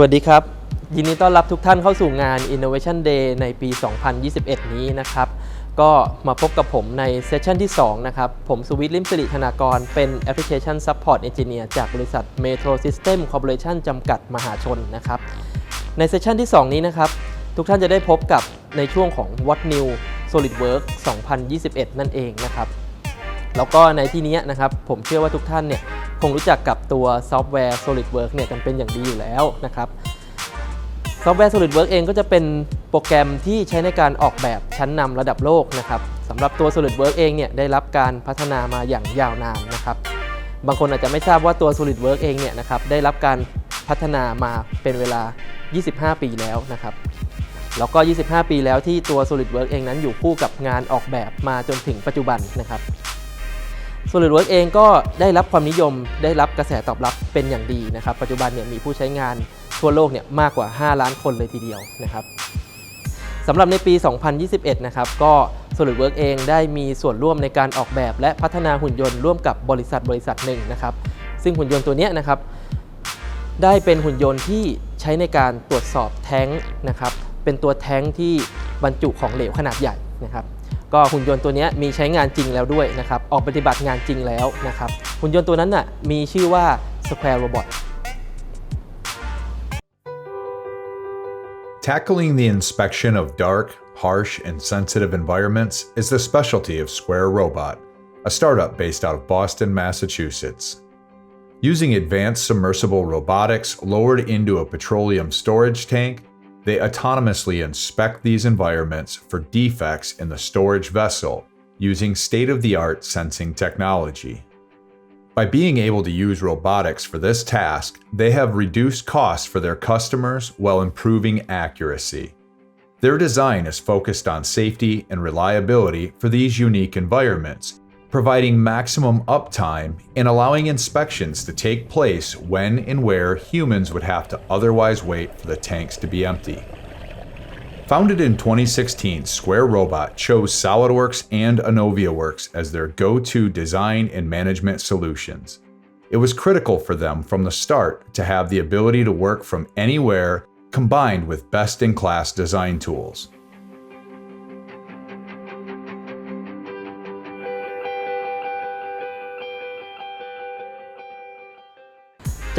วัสดีครับ ยินดีต้อนรับทุกท่านเข้าสู่งาน Innovation Day ในปี 2021 นี้นะครับ ก็มาพบกับผมในเซสชันที่ 2 นะครับ ผมสุวิทย์ลิมสิริธนากร เป็น Application Support Engineer จากบริษัท Metro System Corporation จำกัดมหาชนนะครับ ในเซสชันที่ 2 นี้นะครับ ทุกท่านจะได้พบกับในช่วงของ What New SolidWorks 2021 นั่นเองนะครับ แล้วก็ในที่นี้นะครับ ผมเชื่อว่าทุกท่านเนี่ย คงรู้จักกับตัวซอฟต์แวร์ SolidWorks เนี่ยกันเป็นอย่างดีอยู่แล้วนะครับซอฟต์แวร์ SolidWorks เองก็จะเป็นโปรแกรมที่ใช้ในการออกแบบชั้นนำระดับโลกนะครับสำหรับตัว SolidWorks เองเนี่ยได้รับการพัฒนามาอย่างยาวนานนะครับ บางคนอาจจะไม่ทราบว่าตัว SolidWorks เองเนี่ยนะครับได้รับการพัฒนามาเป็นเวลา 25 ปีแล้วนะครับ แล้วก็ 25 ปีแล้วที่ตัว SolidWorks เองนั้นอยู่คู่กับงานออกแบบมาจนถึงปัจจุบันนะครับ SolidWorks เองก็ได้รับความนิยมได้รับกระแสตอบรับเป็นอย่างดีนะครับ ปัจจุบันเนี่ยมีผู้ใช้งานทั่วโลกเนี่ยมากกว่า 5 ล้านคนเลยทีเดียวนะครับสำหรับในปี 2021 นะครับก็ SolidWorks เองได้มีส่วนร่วมในการออกแบบและพัฒนาหุ่นยนต์ร่วมกับบริษัทบริษัทหนึ่งนะครับ ซึ่งหุ่นยนต์ตัวเนี้ยนะครับได้เป็นหุ่นยนต์ที่ใช้ในการตรวจสอบแท้งนะครับ เป็นตัวแท้งที่บรรจุของเหลวขนาดใหญ่นะครับ ก็หุ่นยนต์ตัวนี้มีใช้งานจริงแล้วด้วยนะครับออกปฏิบัติงานจริงแล้วนะครับหุ่นยนต์ตัวนั้นน่ะมีชื่อว่า Square Robot Tackling the inspection of dark, harsh, and sensitive environments is the specialty of Square Robot, a startup based out of Boston, Massachusetts. Using advanced submersible robotics lowered into a petroleum storage tank, they autonomously inspect these environments for defects in the storage vessel using state of the art sensing technology. By being able to use robotics for this task, they have reduced costs for their customers while improving accuracy. Their design is focused on safety and reliability for these unique environments, providing maximum uptime and allowing inspections to take place when and where humans would have to otherwise wait for the tanks to be empty. Founded in 2016, Square Robot chose SolidWorks and AnoviaWorks as their go to design and management solutions. It was critical for them from the start to have the ability to work from anywhere combined with best in class design tools.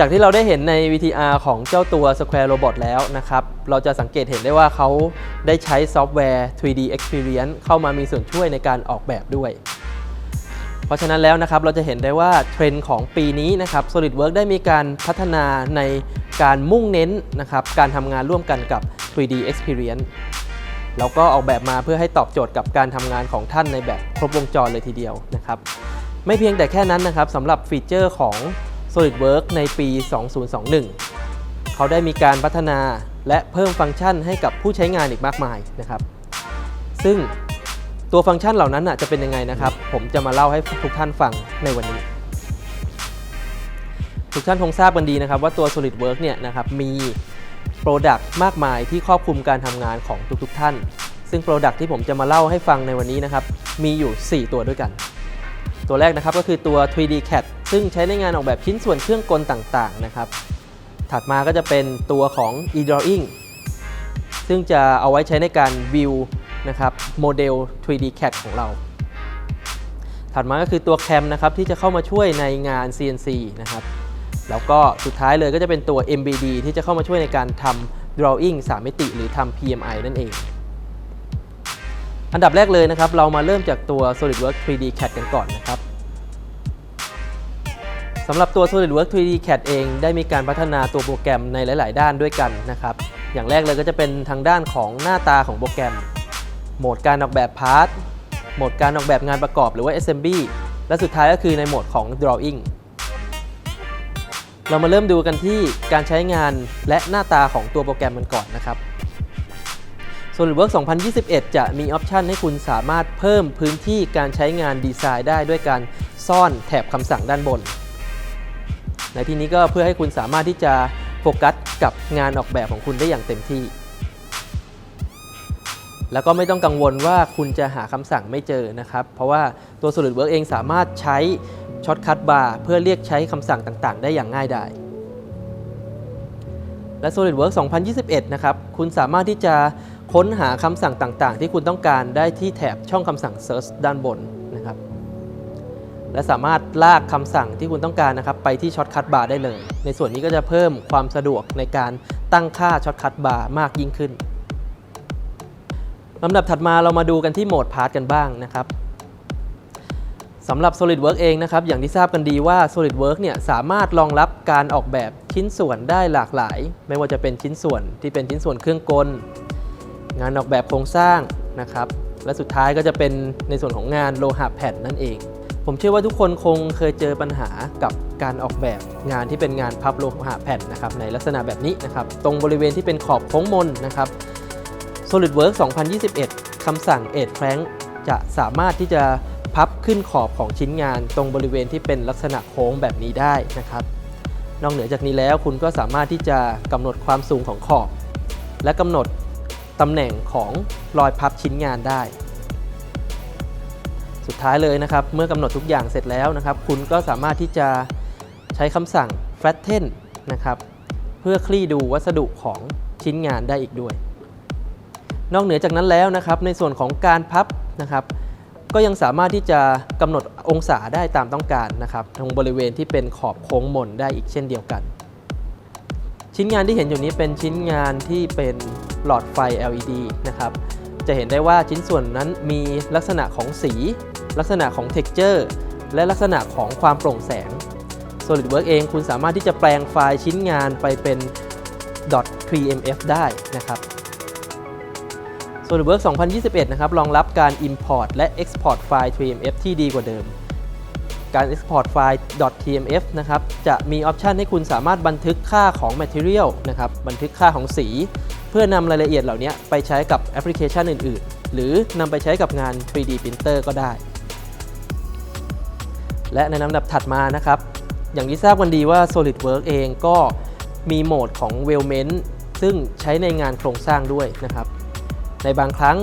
จากที่เราได้เห็นใน VTR ของเจ้าตัว Square Robot แล้วนะครับ เราจะสังเกตเห็นได้ว่าเขาได้ใช้ซอฟต์แวร์ 3D Experience เข้ามามีส่วนช่วยในการออกแบบด้วย เพราะฉะนั้นแล้วนะครับเราจะเห็นได้ว่าเทรนด์ของปีนี้นะครับ SolidWorks ได้มีการพัฒนาในการมุ่งเน้นนะครับการทำงานร่วมกันกับ 3D Experience แล้วก็ออกแบบมาเพื่อให้ตอบโจทย์กับการทำงานของท่านในแบบครบวงจรเลยทีเดียวนะครับ ไม่เพียงแต่แค่นั้นนะครับสำหรับฟีเจอร์ของ SolidWorks ในปี 2021 เขาได้มีการพัฒนาและเพิ่มฟังก์ชันให้กับผู้ใช้งานอีกมากมายนะครับ ซึ่งตัวฟังก์ชันเหล่านั้นจะเป็นยังไงนะครับ ผมจะมาเล่าให้ทุกท่านฟังในวันนี้ ทุกท่านคงทราบกันดีนะครับ ว่าตัว SolidWorks เนี่ยนะครับมี Product มากมายที่ครอบคลุมการทำงานของทุกๆท่าน ซึ่ง Product ที่ผมจะมาเล่าให้ฟังในวันนี้นะครับ มีอยู่ 4 ตัวด้วยกัน ตัวแรกนะครับก็คือตัว 3D CAD ซึ่งใช้ในงานออกแบบชิ้นส่วนเครื่องกลต่างๆนะครับ ถัดมาก็จะเป็นตัวของ e-drawing ซึ่งจะเอาไว้ใช้ในการ view นะครับโมเดล 3D CAD ของเรา ถัดมาก็คือตัว CAM นะครับที่จะเข้ามาช่วยในงาน CNC นะครับ แล้วก็สุดท้ายเลยก็จะเป็นตัว MBD ที่จะเข้ามาช่วยในการทำ drawing 3 มิติ หรือทำ PMI นั่นเอง อันดับแรกเลยนะครับ เรามาเริ่มจากตัว SolidWorks 3D CAD กันก่อนนะครับ สำหรับตัว SolidWorks 3D CAD เองได้มีการพัฒนาตัวโปรแกรมในหลาย ๆ ด้านด้วยกันนะครับ อย่างแรกเลยก็จะเป็นทางด้านของหน้าตาของโปรแกรม โหมดการออกแบบพาร์ท โหมดการออกแบบงานประกอบหรือว่า Assembly และสุดท้ายก็คือในโหมดของ Drawing เรามาเริ่มดูกันที่การใช้งานและหน้าตาของตัวโปรแกรมกันก่อนนะครับ SolidWorks 2021 จะมีออปชันให้คุณสามารถเพิ่มพื้นที่การใช้งานดีไซน์ได้ด้วยการซ่อนแถบคำสั่งด้านบน ในที่นี้ก็เพื่อให้คุณสามารถที่จะโฟกัสกับงานออกแบบของคุณได้อย่างเต็มที่ แล้วก็ไม่ต้องกังวลว่าคุณจะหาคำสั่งไม่เจอนะครับ เพราะว่าตัว SolidWorks เองสามารถใช้ช็อตคัทบาร์เพื่อเรียกใช้คำสั่งต่างๆ ได้อย่างง่ายดายและ SolidWorks 2021 นะครับ คุณสามารถที่จะค้นหาคำสั่งต่างๆ ที่คุณต้องการได้ที่แถบช่องคำสั่ง Search ด้านบน และสามารถลากคำสั่งที่คุณต้องการนะครับไปที่ช็อตคัทบาร์ได้เลย ในส่วนนี้ก็จะเพิ่มความสะดวกในการตั้งค่าช็อตคัทบาร์มากยิ่งขึ้นลำดับถัดมาเรามาดูกันที่โหมดพาร์ทกันบ้างนะครับสำหรับ SolidWorks เองนะครับอย่างที่ทราบกันดีว่า SolidWorks เนี่ยสามารถรองรับการออกแบบชิ้นส่วนได้หลากหลาย ไม่ว่าจะเป็นชิ้นส่วนที่เป็นชิ้นส่วนเครื่องกล งานออกแบบโครงสร้างนะครับและสุดท้ายก็จะเป็นในส่วนของงานโลหะแผ่นนั่นเอง ผมเชื่อว่าทุกคนคงเคยเจอปัญหากับการออกแบบงานที่เป็นงานพับโลหะแผ่นนะครับในลักษณะแบบนี้นะครับ ตรงบริเวณที่เป็นขอบโค้งมนนะครับ SolidWorks 2021 คำสั่ง Edge Crank จะสามารถที่จะพับขึ้นขอบของชิ้นงาน ตรงบริเวณที่เป็นลักษณะโค้งแบบนี้ได้นะครับ นอกเหนือจากนี้แล้วคุณก็สามารถที่จะกำหนดความสูงของขอบ และกำหนดตำแหน่งของรอยพับชิ้นงานได้ สุดท้ายเลยนะครับ เมื่อกำหนดทุกอย่างเสร็จแล้วนะครับ คุณก็สามารถที่จะใช้คำสั่ง flatten นะครับ เพื่อคลี่ดูวัสดุของชิ้นงานได้อีกด้วย นอกเหนือจากนั้นแล้วนะครับ ในส่วนของการพับนะครับ ก็ยังสามารถที่จะกำหนดองศาได้ตามต้องการนะครับตรงบริเวณที่เป็นขอบโค้งมนได้อีกเช่นเดียวกัน ชิ้นงานที่เห็นอยู่นี้เป็นชิ้นงานที่เป็นหลอดไฟ LED นะครับจะเห็นได้ว่าชิ้นส่วนนั้นมีลักษณะของสี ลักษณะของ texture และลักษณะของความโปร่งแสง SolidWorks เองคุณสามารถที่จะแปลงไฟล์ชิ้นงานไปเป็น .3mf ได้นะครับ SolidWorks 2021 นะครับรองรับการ Import และ Export ไฟล์ 3mf ที่ดีกว่าเดิม การ Export ไฟล์ .tmf นะครับจะมีออปชันให้คุณสามารถบันทึกค่าของ Material นะครับบันทึกค่าของสี เพื่อนำรายละเอียดเหล่านี้ไปใช้กับแอปพลิเคชันอื่น ๆ หรือนำไปใช้กับงาน 3D Printer ก็ได้ และในลำดับถัดมานะครับ อย่างที่ทราบกันดีว่า SolidWorks เองก็มีโหมดของ w e l m e n t ซึ่งใช้ในงานโครงสร้างด้วยนะครับ ในบางครั้ง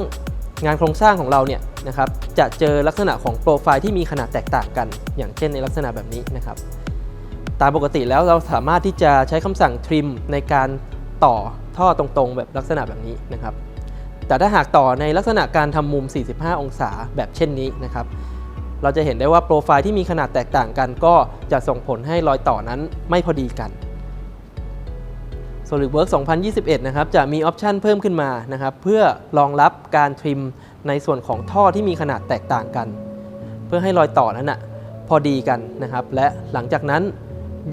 งานโครงสร้างของเราเนี่ยนะครับจะเจอลักษณะของโปรไฟล์ที่มีขนาดแตกต่างกัน อย่างเช่นในลักษณะแบบนี้นะครับ ตามปกติแล้วเราสามารถที่จะใช้คำสั่ง trim ในการต่อท่อตรงๆ แบบลักษณะแบบนี้นะครับ แต่ถ้าหากต่อในลักษณะการทำมุม 45 องศาแบบเช่นนี้นะครับ เราจะเห็นได้ว่าโปรไฟล์ที่มีขนาดแตกต่างกัน ก็จะส่งผลให้รอยต่อนั้นไม่พอดีกัน SolidWorks 2021 นะครับจะมีออปชันเพิ่มขึ้นมานะครับเพื่อรองรับการทริมในส่วนของท่อที่มีขนาดแตกต่างกัน เพื่อให้รอยต่อนั้นนะพอดีกันนะครับ และหลังจากนั้น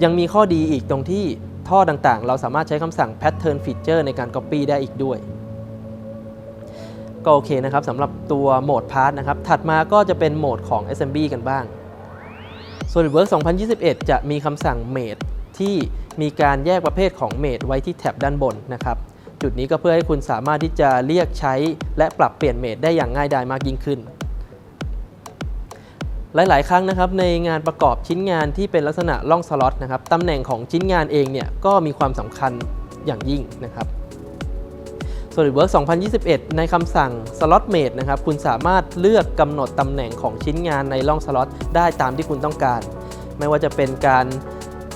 ยังมีข้อดีอีกตรงที่ท่อต่างๆ เราสามารถใช้คำสั่ง Pattern Feature ในการ Copy ได้อีกด้วย ก็โอเคนะครับสำหรับตัวโหมดพาร์ทนะครับ ถัดมาก็จะเป็นโหมดของ SMB กันบ้าง SolidWorks 2021 จะมีคำสั่ง Made ที่มีการแยกประเภทของ Made ไว้ที่แท็บด้านบนนะครับ จุดนี้ก็เพื่อให้คุณสามารถที่จะเรียกใช้ และปรับเปลี่ยน Made ได้อย่างง่ายดายมากยิ่งขึ้น หลาย ๆ ครั้งนะครับในงานประกอบชิ้นงานที่เป็นลักษณะล่องสล็อตนะครับตำแหน่งของชิ้นงานเองเนี่ยก็มีความสำคัญอย่างยิ่งนะครับ SolidWorks 2021 ในคำสั่ง Slot Mate นะครับ คุณสามารถเลือกกำหนดตำแหน่งของชิ้นงานในร่องสล็อตได้ตามที่คุณต้องการ ไม่ว่าจะเป็นการ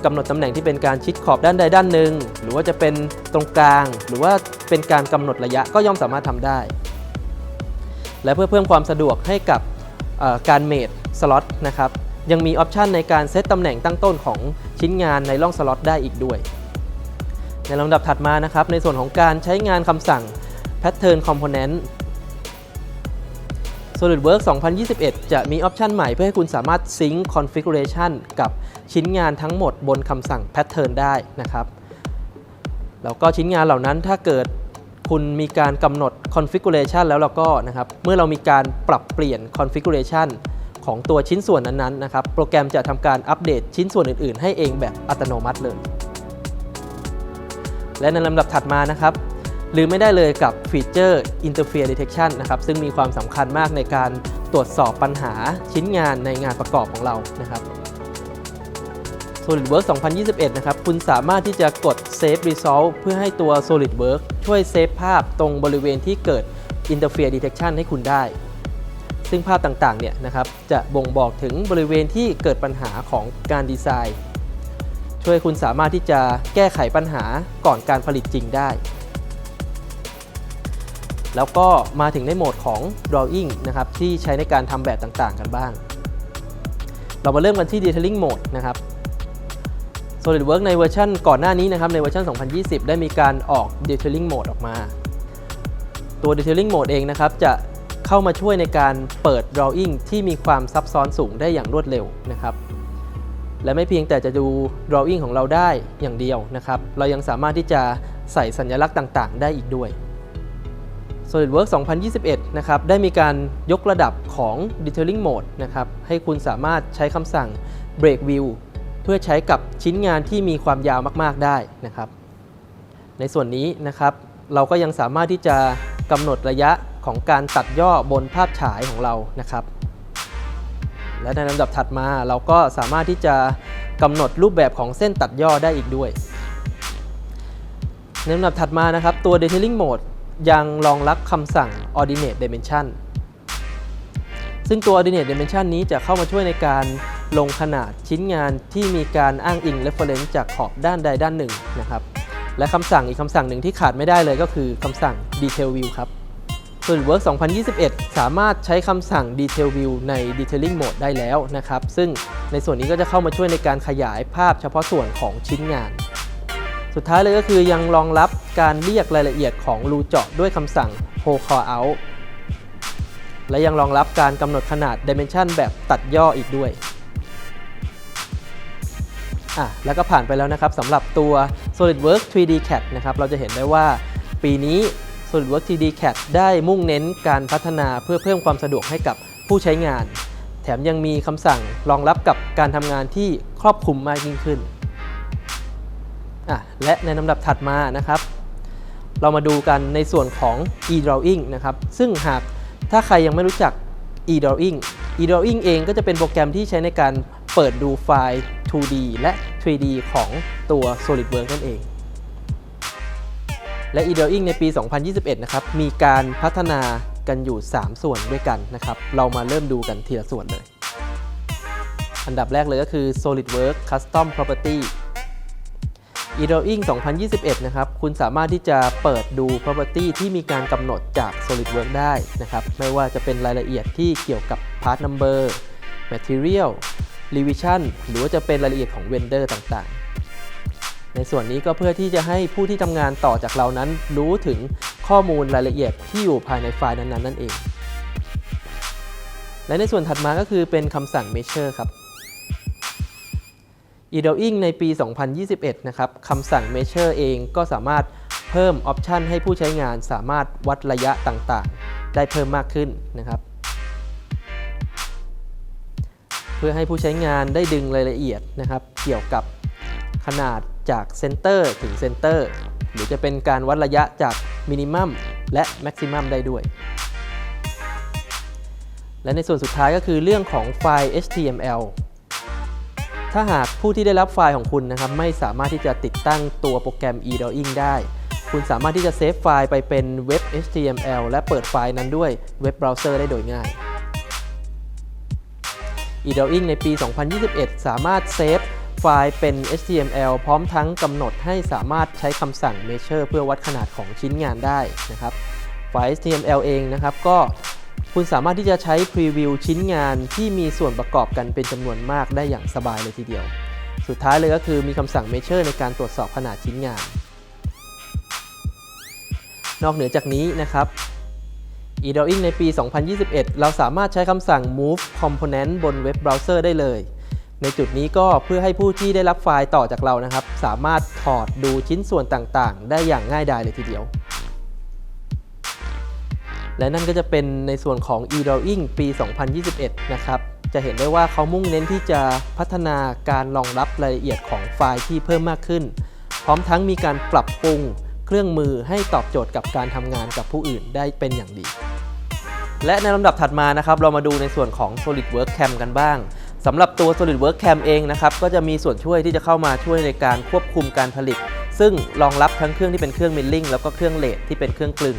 กำหนดตำแหน่งที่เป็นการชิดขอบด้านใดด้านหนึ่ง หรือว่าจะเป็นตรงกลาง หรือว่าเป็นการกำหนดระยะก็ย่อมสามารถทำได้ และเพื่อเพิ่มความสะดวกให้กับการเมดสล็อตนะครับ ยังมีออปชันในการเซตตำแหน่งตั้งต้นของชิ้นงานในร่องสล็อตได้อีกด้วย ในลำดับถัดมานะครับ ในส่วนของการใช้งานคำสั่ง Pattern Component SolidWorks 2021 จะมีออปชันใหม่เพื่อให้คุณสามารถ Sync Configuration กับชิ้นงานทั้งหมดบนคำสั่ง Pattern ได้นะครับ แล้วก็ชิ้นงานเหล่านั้นถ้าเกิดคุณมีการกำหนด Configuration แล้วเราก็นะครับ เมื่อเรามีการปรับเปลี่ยน Configuration ของตัวชิ้นส่วนนั้นๆนะครับ โปรแกรมจะทำการอัปเดตชิ้นส่วนอื่นๆ ให้เองแบบอัตโนมัติเลย และในลำดับถัดมานะครับลืมไม่ได้เลยกับฟีเจอร์ Interface Detection นะครับซึ่งมีความสำคัญมากในการตรวจสอบปัญหาชิ้นงานในงานประกอบของเรานะครับ SolidWorks 2021 นะครับ คุณสามารถที่จะกด Save Result เพื่อให้ตัว SolidWorks ช่วยเซฟภาพตรงบริเวณที่เกิด Interface Detection ให้คุณได้ ซึ่งภาพต่างๆ เนี่ยนะครับ จะบ่งบอกถึงบริเวณที่เกิดปัญหาของการดีไซน์ ช่วยให้คุณสามารถที่จะแก้ไขปัญหาก่อนการผลิตจริงได้ แล้วก็มาถึงในโหมดของ drawing นะครับที่ใช้ในการทำแบบต่างๆ กันบ้าง เรามาเริ่มกันที่ detailing mode นะครับ SolidWorks ในเวอร์ชันก่อนหน้านี้นะครับในเวอร์ชัน 2020 ได้มีการออก detailing mode ออกมา ตัว detailing mode เองนะครับจะเข้ามาช่วยในการเปิด drawing ที่มีความซับซ้อนสูงได้อย่างรวดเร็วนะครับ และไม่เพียงแต่จะดู drawing ของเราได้อย่างเดียวนะครับ เรายังสามารถที่จะใส่สัญลักษณ์ต่างๆ ได้อีกด้วย SolidWorks 2021 นะครับ ได้มีการยกระดับของ Detailing Mode นะครับ ให้คุณสามารถใช้คำสั่ง Break View เพื่อใช้กับชิ้นงานที่มีความยาวมากๆได้นะครับ ในส่วนนี้นะครับ เราก็ยังสามารถที่จะกำหนดระยะของการตัดย่อบนภาพฉายของเรานะครับ และในลำดับถัดมาเราก็สามารถที่จะกำหนดรูปแบบของเส้นตัดย่อได้อีกด้วยในลำดับถัดมานะครับ ตัว Detailing Mode ยังรองรับคำสั่ง Ordinate Dimension ซึ่งตัว Ordinate Dimension นี้จะเข้ามาช่วยในการลงขนาดชิ้นงานที่มีการอ้างอิง reference จากขอบด้านใดด้านหนึ่งนะครับ และคำสั่งอีกคำสั่งหนึ่งที่ขาดไม่ได้เลยก็คือคำสั่ง Detail View ครับ SolidWorks 2021 สามารถใช้คำสั่ง Detail View ใน Detailing Mode ได้แล้วนะครับ ซึ่งในส่วนนี้ก็จะเข้ามาช่วยในการขยายภาพเฉพาะส่วนของชิ้นงาน สุดท้ายเลยก็คือยังรองรับการเรียกรายละเอียดของรูเจาะด้วยคำสั่ง Pull Call Out และยังรองรับการกำหนดขนาด Dimension แบบตัดย่ออีกด้วยอะแล้วก็ผ่านไปแล้วนะครับสำหรับตัว SolidWorks 3D CAD นะครับเราจะเห็นได้ว่าปีนี้ SolidWorks 3D CAD ได้มุ่งเน้นการพัฒนาเพื่อเพิ่มความสะดวกให้กับผู้ใช้งาน แถมยังมีคำสั่งรองรับกับการทำงานที่ครอบคลุมมากยิ่งขึ้น และในลำดับถัดมานะครับ เรามาดูกันในส่วนของ e-drawing นะครับ ซึ่งหากถ้าใครยังไม่รู้จัก e-drawing e-drawing เองก็จะเป็นโปรแกรมที่ใช้ในการเปิดดูไฟล์ 2D และ 3D ของตัว SolidWorks นั่นเอง และ e-drawing ในปี 2021 นะครับ มีการพัฒนากันอยู่ 3 ส่วนด้วยกันนะครับ เรามาเริ่มดูกันทีละส่วนเลย อันดับแรกเลยก็คือ SolidWorks Custom Property e-drawing 2021 นะครับ คุณสามารถที่จะเปิดดู property ที่มีการกำหนดจาก SolidWorks ได้นะครับ ไม่ว่าจะเป็นรายละเอียดที่เกี่ยวกับ part number material revision หรือว่าจะเป็นรายละเอียดของ vendor ต่าง ในส่วนนี้ก็เพื่อที่จะให้ผู้ที่ทำงานต่อจากเรานั้นรู้ถึงข้อมูลรายละเอียดที่อยู่ภายในไฟล์นั้นๆนั่นเอง และในส่วนถัดมาก็คือเป็นคำสั่ง measure ครับ e-drawing ในปี 2021 นะครับคำสั่ง measure เองก็สามารถเพิ่มออปชันให้ผู้ใช้งานสามารถวัดระยะต่างๆ ได้เพิ่มมากขึ้นนะครับเพื่อให้ผู้ใช้งานได้ดึงรายละเอียดนะครับ เกี่ยวกับขนาด จากเซนเตอร์ถึงเซนเตอร์หรือจะเป็นการวัดระยะจากมินิมัมและแม็กซิมัมได้ด้วย และในส่วนสุดท้ายก็คือเรื่องของไฟล์ HTML ถ้าหากผู้ที่ได้รับไฟล์ของคุณนะครับไม่สามารถที่จะติดตั้งตัวโปรแกรม e-drawing ได้ คุณสามารถที่จะเซฟไฟล์ไปเป็นเว็บ HTML และเปิดไฟล์นั้นด้วยเว็บเบราว์เซอร์ได้โดยง่าย e-drawing ในปี 2021 สามารถเซฟ ไฟล์เป็น HTML พร้อมทั้งกำหนดให้สามารถใช้คำสั่ง measure เพื่อวัดขนาดของชิ้นงานได้นะครับ ไฟล์ HTML เองนะครับ ก็คุณสามารถที่จะใช้พรีวิวชิ้นงานที่มีส่วนประกอบกันเป็นจำนวนมากได้อย่างสบายเลยทีเดียว สุดท้ายเลยก็คือมีคำสั่ง measure ในการตรวจสอบขนาดชิ้นงาน นอกเหนือจากนี้นะครับ e-drawing ในปี 2021 เราสามารถใช้คำสั่ง move component บนเว็บเบราว์เซอร์ได้เลย ในจุดนี้ก็เพื่อให้ผู้ที่ได้รับไฟล์ต่อจากเรานะครับ สามารถถอดดูชิ้นส่วนต่างๆ ได้อย่างง่ายดายเลยทีเดียว และนั่นก็จะเป็นในส่วนของ e-drawing ปี 2021 นะครับจะเห็นได้ว่าเขามุ่งเน้นที่จะพัฒนาการรองรับรายละเอียดของไฟล์ที่เพิ่มมากขึ้น พร้อมทั้งมีการปรับปรุงเครื่องมือให้ตอบโจทย์กับการทำงานกับผู้อื่นได้เป็นอย่างดี และในลำดับถัดมานะครับ เรามาดูในส่วนของ SolidWorks Cam กันบ้าง สำหรับตัว SolidWorks Cam เองนะครับก็จะมีส่วนช่วยที่จะเข้ามาช่วยในการควบคุมการผลิต ซึ่งรองรับทั้งเครื่องที่เป็นเครื่องมิลลิ่งแล้วก็เครื่องเลทที่เป็นเครื่องกลึง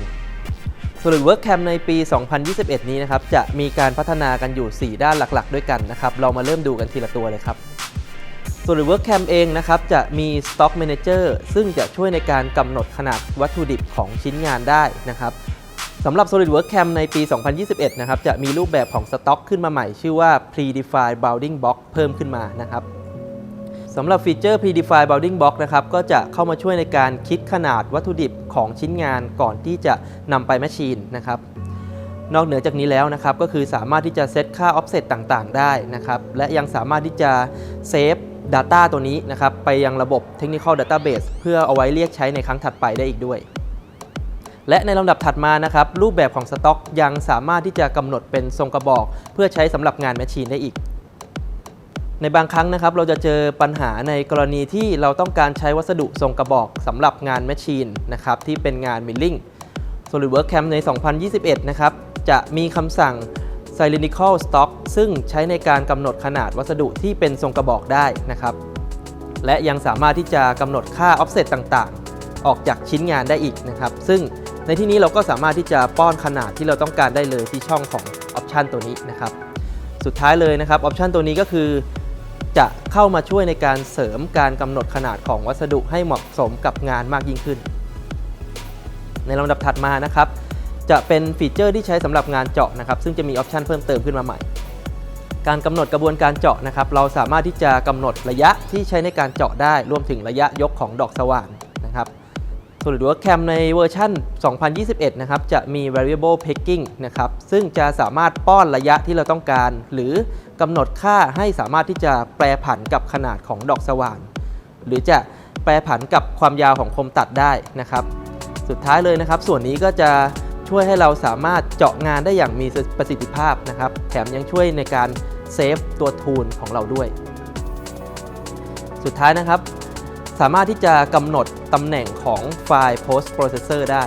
SolidWorks Cam ในปี 2021 นี้นะครับจะมีการพัฒนากันอยู่ 4 ด้านหลักๆ ด้วยกันนะครับเรามาเริ่มดูกันทีละตัวเลยครับ SolidWorks Cam เองนะครับจะมี Stock Manager ซึ่งจะช่วยในการกำหนดขนาดวัตถุดิบของชิ้นงานได้นะครับ สำหรับ SolidWorks Cam ในปี 2021 นะครับ จะมีรูปแบบของสต็อกขึ้นมาใหม่ ชื่อว่า Predefined Bounding Box เพิ่มขึ้นมานะครับสำหรับฟีเจอร์ Predefined Bounding Box นะครับ ก็จะเข้ามาช่วยในการคิดขนาดวัตถุดิบของชิ้นงานก่อนที่จะนำไปแมชชีนนะครับ นอกเหนือจากนี้แล้วนะครับ ก็คือสามารถที่จะเซตค่า offset ต่างๆ ได้นะครับ และยังสามารถที่จะเซฟ Data ตัวนี้นะครับ ไปยังระบบ Technical Database เพื่อเอาไว้เรียกใช้ในครั้งถัดไปได้อีกด้วย และในลำดับถัดมานะครับรูปแบบของสต็อกยังสามารถที่จะกำหนดเป็นทรงกระบอก เพื่อใช้สำหรับงานแมชชีนได้อีก ในบางครั้งนะครับเราจะเจอปัญหาในกรณีที่เราต้องการใช้วัสดุทรงกระบอกสำหรับงานแมชชีนนะครับที่เป็นงานมิลลิ่ง SolidWorks Cam ใน 2021 นะครับจะมีคำสั่ง Cylindrical Stock ซึ่งใช้ในการกำหนดขนาดวัสดุที่เป็นทรงกระบอกได้นะครับ และยังสามารถที่จะกำหนดค่า offset ต่างๆ ออกจากชิ้นงานได้อีกนะครับ ซึ่ง ในที่นี้เราก็สามารถที่จะป้อนขนาดที่เราต้องการได้เลยที่ช่องของ Option ตัวนี้นะครับ สุดท้ายเลยนะครับ Option ตัวนี้ก็คือจะเข้ามาช่วยในการเสริมการกำหนดขนาดของวัสดุให้เหมาะสมกับงานมากยิ่งขึ้น ในลำดับถัดมานะครับ จะเป็นฟีเจอร์ที่ใช้สำหรับงานเจาะนะครับ ซึ่งจะมีออปชันเพิ่มเติมขึ้นมาใหม่ การกำหนดกระบวนการเจาะนะครับ เราสามารถที่จะกำหนดระยะที่ใช้ในการเจาะได้ รวมถึงระยะยกของดอกสว่านนะครับ SolidWorks Cam ในเวอร์ชัน 2021 นะครับ จะมี variable pegging นะครับ ซึ่งจะสามารถป้อนระยะที่เราต้องการ หรือกำหนดค่าให้สามารถที่จะแปรผันกับขนาดของดอกสว่าน หรือจะแปรผันกับความยาวของคมตัดได้นะครับ สุดท้ายเลยนะครับ ส่วนนี้ก็จะช่วยให้เราสามารถเจาะงานได้อย่างมีประสิทธิภาพนะครับ แถมยังช่วยในการเซฟตัวทูลของเราด้วย สุดท้ายนะครับ สามารถที่จะกำหนดตำแหน่งของไฟล์ post processor ได้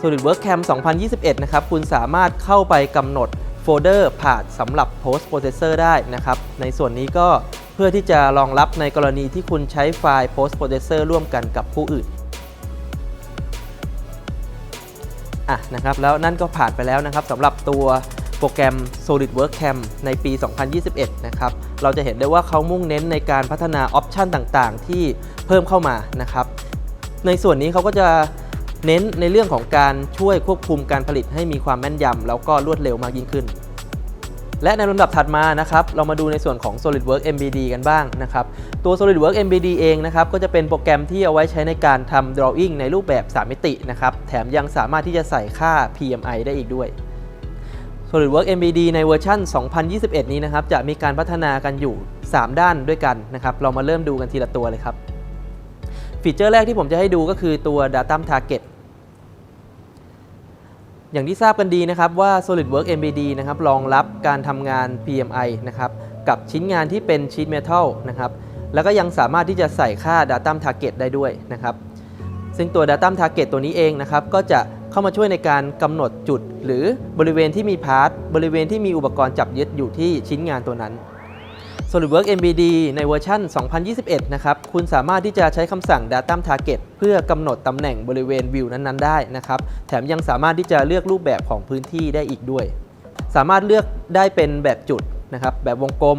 SolidWorks Cam 2021 นะครับ คุณสามารถเข้าไปกำหนดโฟลเดอร์ผ่านสำหรับ post processor ได้นะครับ ในส่วนนี้ก็เพื่อที่จะรองรับในกรณีที่คุณใช้ไฟล์ post processor ร่วมกันกับผู้อื่นอะนะครับแล้วนั่นก็ผ่านไปแล้วนะครับสำหรับตัว โปรแกรม SolidWorks Cam ในปี 2021 นะครับ เราจะเห็นได้ว่าเขามุ่งเน้นในการพัฒนาออปชันต่างๆ ที่เพิ่มเข้ามานะครับ ในส่วนนี้เขาก็จะเน้นในเรื่องของการช่วยควบคุมการผลิตให้มีความแม่นยำแล้วก็รวดเร็วมากยิ่งขึ้น และในลำดับถัดมานะครับ เรามาดูในส่วนของ SolidWorks MBD กันบ้างนะครับ ตัว SolidWorks MBD เองนะครับ ก็จะเป็นโปรแกรมที่เอาไว้ใช้ในการทำ drawing ในรูปแบบ 3 มิตินะครับ แถมยังสามารถที่จะใส่ค่า PMI ได้อีกด้วย SolidWorks MBD ในเวอร์ชัน 2021 นี้นะครับ จะมีการพัฒนากันอยู่ 3 ด้านด้วยกันนะครับ เรามาเริ่มดูกันทีละตัวเลยครับ ฟีเจอร์แรกที่ผมจะให้ดูก็คือตัว Datum Target อย่างที่ทราบกันดีนะครับว่า SolidWorks MBD นะครับรองรับการทำงาน PMI นะครับกับชิ้นงานที่เป็นชีทเมทัลนะครับ แล้วก็ยังสามารถที่จะใส่ค่า Datum Target ได้ด้วยนะครับ ซึ่งตัว Datum Target ตัวนี้เองนะครับก็จะ เข้ามาช่วยในการกำหนดจุด หรือบริเวณที่มีพาร์ทบริเวณที่มีอุปกรณ์จับยึดอยู่ที่ชิ้นงานตัวนั้น SolidWorks MBD ในเวอร์ชัน 2021 นะครับ คุณสามารถที่จะใช้คำสั่ง Datum Target เพื่อกำหนดตำแหน่งบริเวณวิวนั้น ๆ ได้นะครับ แถมยังสามารถที่จะเลือกรูปแบบของพื้นที่ได้อีกด้วย สามารถเลือกได้เป็นแบบจุดนะครับ แบบวงกลม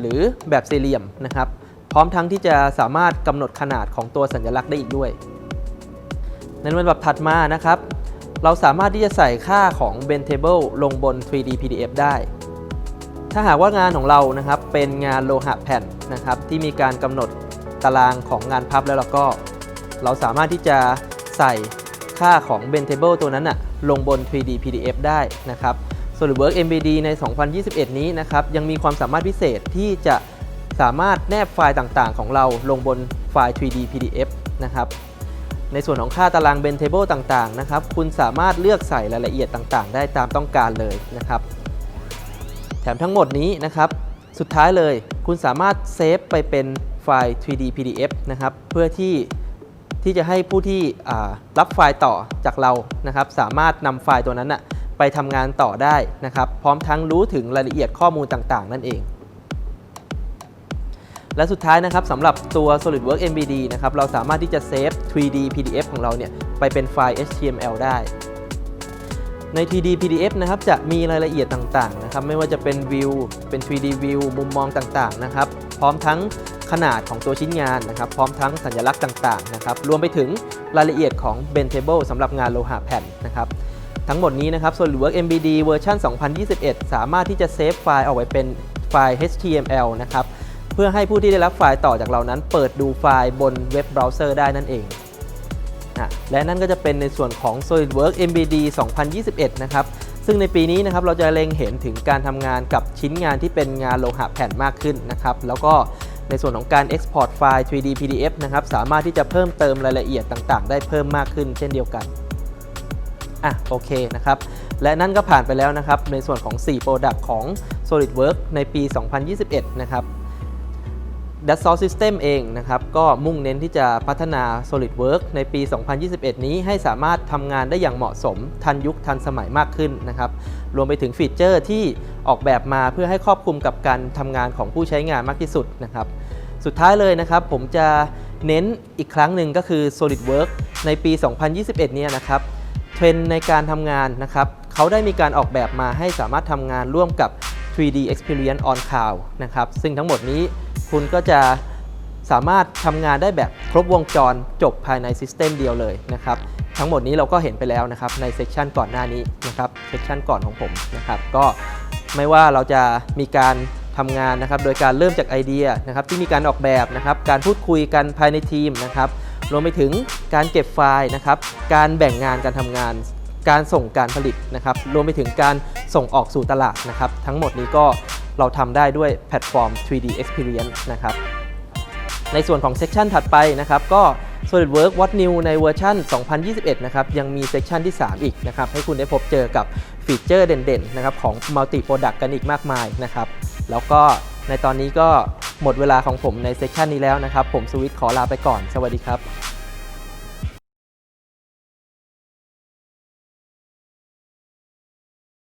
หรือแบบสี่เหลี่ยมนะครับ พร้อมทั้งที่จะสามารถกำหนดขนาดของตัวสัญลักษณ์ได้อีกด้วย ในลำดับถัดมานะครับ เราสามารถที่จะใส่ค่าของ Bentable ลงบน 3D PDF ได้ ถ้าหากว่างานของเรานะครับเป็นงานโลหะแผ่นนะครับที่มีการกำหนดตารางของงานพับแล้วเราก็ เราสามารถที่จะใส่ค่าของ Bentable ตัวนั้นอะลงบน 3D PDF ได้นะครับ SolidWorks MBD ใน 2021 นี้นะครับยังมีความสามารถพิเศษที่จะสามารถแนบไฟล์ต่างๆ ของเราลงบนไฟล์ 3D PDF นะครับ ในส่วนของค่าตาราง Bentable ต่างๆนะครับ คุณสามารถเลือกใส่รายละเอียดต่างๆ ได้ตามต้องการเลยนะครับ แถมทั้งหมดนี้นะครับ สุดท้ายเลยคุณสามารถเซฟไปเป็นไฟล์ 3D PDF นะครับ เพื่อที่ที่จะให้ผู้ที่รับไฟล์ต่อจากเรานะครับ สามารถนำไฟล์ตัวนั้นนะไปทำงานต่อได้นะครับ พร้อมทั้งรู้ถึงรายละเอียดข้อมูลต่างๆ นั่นเอง และสุดท้ายนะครับสำหรับตัว SolidWorks MBD นะครับเราสามารถที่จะเซฟ 3D PDF ของเราเนี่ยไปเป็นไฟล์ HTML ได้ใน 3D PDF นะครับจะมีรายละเอียดต่างๆนะครับไม่ว่าจะเป็นวิวเป็น 3D view มุมมองต่างๆนะครับพร้อมทั้งขนาดของตัวชิ้นงานนะครับ พร้อมทั้งสัญลักษณ์ต่างๆนะครับรวมไปถึงรายละเอียดของ Bendable สำหรับงานโลหะแผ่นนะครับทั้งหมดนี้นะครับ SolidWorks MBD เวอร์ชัน2021 สามารถที่จะเซฟไฟล์เอาไว้เป็นไฟล์ HTML นะครับ พื่อให้ผู้ที่ได้รับไฟล์ต่อจากเรานั้น เปิดดูไฟล์บนเว็บเบราว์เซอร์ได้นั่นเองอะและนั่นก็จะเป็นในส่วนของ SolidWorks MBD 2021 นะครับ ซึ่งในปีนี้นะครับเราจะเล็งเห็นถึงการทำงานกับชิ้นงานที่เป็นงานโลหะแผ่นมากขึ้นนะครับ แล้วก็ในส่วนของการ Export ไฟล์ 3D PDF นะครับ สามารถที่จะเพิ่มเติมรายละเอียดต่างๆ ได้เพิ่มมากขึ้นเช่นเดียวกัน อะโอเคนะครับ และนั่นก็ผ่านไปแล้วนะครับ ในส่วนของ 4 Product ของ SolidWorks ในปี 2021 นะครับ d a s o u t System เองนะครับก็มุ่งเน้นที่จะพัฒนา SolidWorks ในปี 2021 นี้ให้สามารถทำงานได้อย่างเหมาะสม ทันยุคทันสมัยมากขึ้นนะครับรวมไปถึงฟีเจอร์ที่ออกแบบมาเพื่อให้ครอบคลุมกับการทำงานของผู้ใช้งานมากที่สุดนะครับสุดท้ายเลยนะครับผมจะเน้นอีกครั้งหนึ่งก็คือ SolidWorks ในปี 2021 เนี่ยนะครับเทรนในการทำงานนะครับเขาได้มีการออกแบบมาให้สามารถทำงานร่วมกับ 3D Experience on Cloud นะครับซึ่งทั้งหมดนี้ คุณก็จะสามารถทำงานได้แบบครบวงจรจบภายในซิสเต็มเดียวเลยนะครับ ทั้งหมดนี้เราก็เห็นไปแล้วนะครับในเซสชันก่อนหน้านี้นะครับเซสชันก่อนของผมนะครับก็ไม่ว่าเราจะมีการทำงานนะครับ โดยการเริ่มจากไอเดียนะครับที่มีการออกแบบนะครับ การพูดคุยกันภายในทีมนะครับรวมไปถึงการเก็บไฟล์นะครับ การแบ่งงานการทำงาน การส่งการผลิตนะครับ รวมไปถึงการส่งออกสู่ตลาดนะครับ ทั้งหมดนี้ก็ เราทำได้ด้วยแพลตฟอร์ม 3D Experience นะครับ ในส่วนของเซสชันถัดไปนะครับก็ SolidWorks What New ในเวอร์ชัน 2021 นะครับ ยังมีเซสชันที่ 3 อีกนะครับ ให้คุณได้พบเจอกับฟีเจอร์เด่นๆ นะครับ ของ Multi Product กันอีกมากมายนะครับ แล้วก็ในตอนนี้ก็หมดเวลาของผมในเซสชันนี้แล้วนะครับ ผมสวิตขอลาไปก่อน สวัสดีครับ